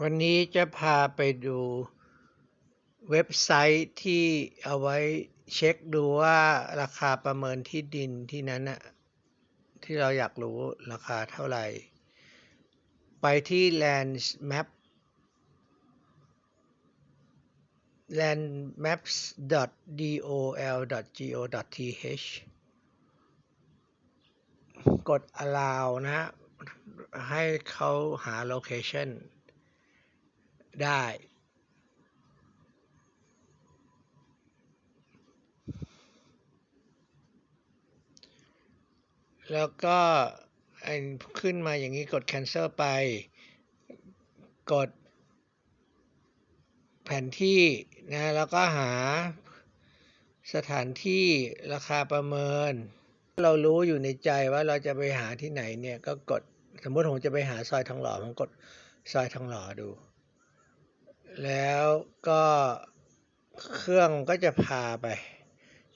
วันนี้จะพาไปดูเว็บไซต์ที่เอาไว้เช็คดูว่าราคาประเมินที่ดินที่นั้นน่ะที่เราอยากรู้ราคาเท่าไหร่ ไปที่ land map landmaps.dol.go.th กด allow นะฮะให้เขาหา location ได้ แล้วก็ขึ้นมาอย่างนี้กด cancel ไป กดแผนที่นะ แล้วก็หาสถานที่ราคาประเมิน เรารู้อยู่ในใจว่าเราจะไปหาที่ไหนเนี่ย ก็กดสมมติผมจะไปหาซอยทองหล่อผมกดซอยทองหล่อดู แล้วก็เครื่องก็จะพาไป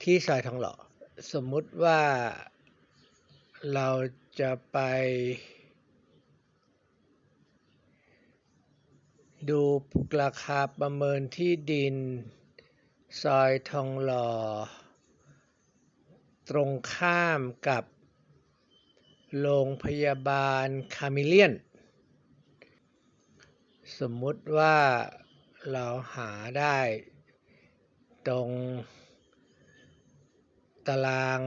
ที่ซอยทองหล่อสมมุติว่าเราจะไปดูราคาประเมินที่ดิน ซอยทองหล่อ ตรงข้ามกับโรงพยาบาลคามิเลียน สมมุติว่า เราหาได้ตรงตาราง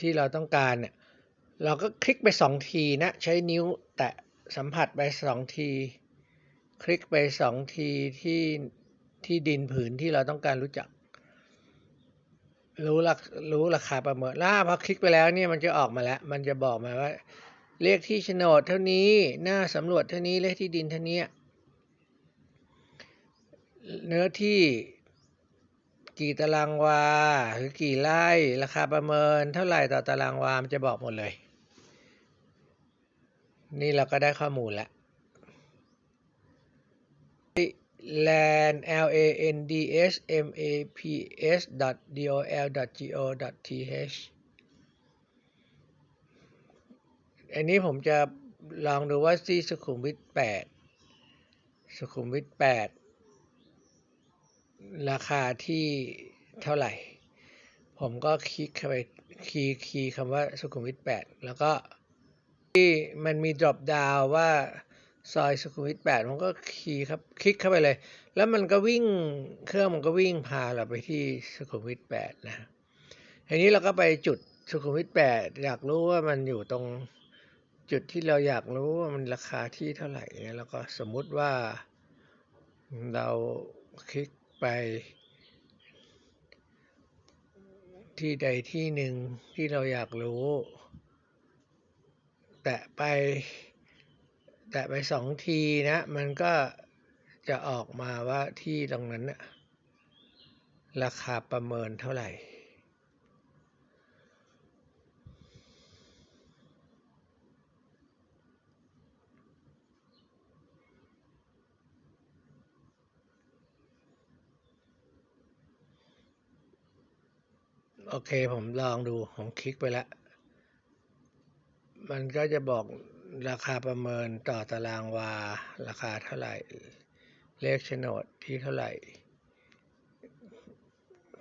ที่เราต้องการเนี่ยเราก็คลิกไปสองทีนะ ใช้นิ้วแตะสัมผัสไปสองที คลิกไปสองทีที่ที่ดินผืนที่เราต้องการรู้จัก รู้รารู้ราคาประเมินแล้วพอคลิกไปแล้วเนี่ยมันจะออกมาแล้ว มันจะบอกมาว่า เลขที่โฉนดเท่านี้หน้าสำรวจเท่านี้เลขที่ดินเท่านี้ เนื้อที่กี่ตารางวา หรือกี่ไร่ราคาประเมินเท่าไหร่ต่อตารางวา มันจะบอกหมดเลย นี่เราก็ได้ข้อมูลแล้ว land l a n d s m a p s d o l g o t h อันนี้ผมจะลองดูว่าที่สุขุมวิท8สุขุมวิท8 ราคาที่เท่าไหร่ ผมก็คลิกเข้าไปคีย์คีย์คำว่าสุขุมวิท 8 แล้วก็ที่มันมี drop down ว่าซอยสุขุมวิท8ผมก็คีย์ครับคลิกเข้าไปเลย แล้วมันก็วิ่งเครื่องมันก็วิ่งพาเราไปที่สุขุมวิท 8 นะทีนี้เราก็ไปจุดสุขุมวิท 8 อยากรู้ว่ามันอยู่ตรงจุดที่เราอยากรู้ว่ามันราคาที่เท่าไหร่เนี่ยแล้วก็สมมุติว่าเราคลิก ไปที่ใดที่หนึ่งที่เราอยากรู้ แตะไป แตะไปสองทีนะ มันก็จะออกมาว่าที่ตรงนั้นนะราคาประเมินเท่าไหร่ โอเคผมลองดูผมคลิกไปแล้ว มันก็จะบอกราคาประเมินต่อตารางวา ราคาเท่าไหร่ เลขโฉนดที่เท่าไหร่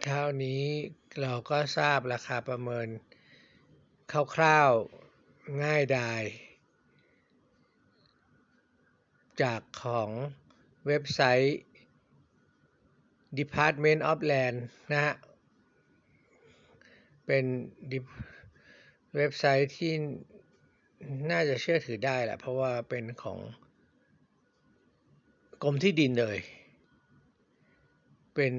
เท่านี้เราก็ทราบราคาประเมินคร่าวๆง่ายดาย จากของเว็บไซต์ Department of Land นะฮะ เป็นเว็บไซต์ที่น่าจะเชื่อถือได้แหละ เพราะว่าเป็นของกรมที่ดินเลย เป็น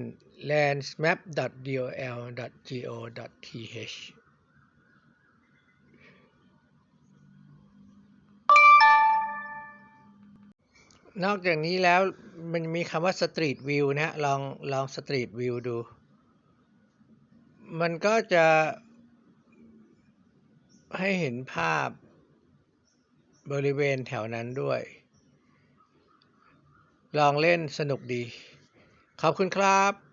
landsmap.dol.go.th นอกจากนี้แล้วมันมีคำว่า Street View นะฮะ ลองลอง Street View ดู มันก็จะให้เห็นภาพบริเวณแถวนั้นด้วย ลองเล่นสนุกดี ขอบคุณครับ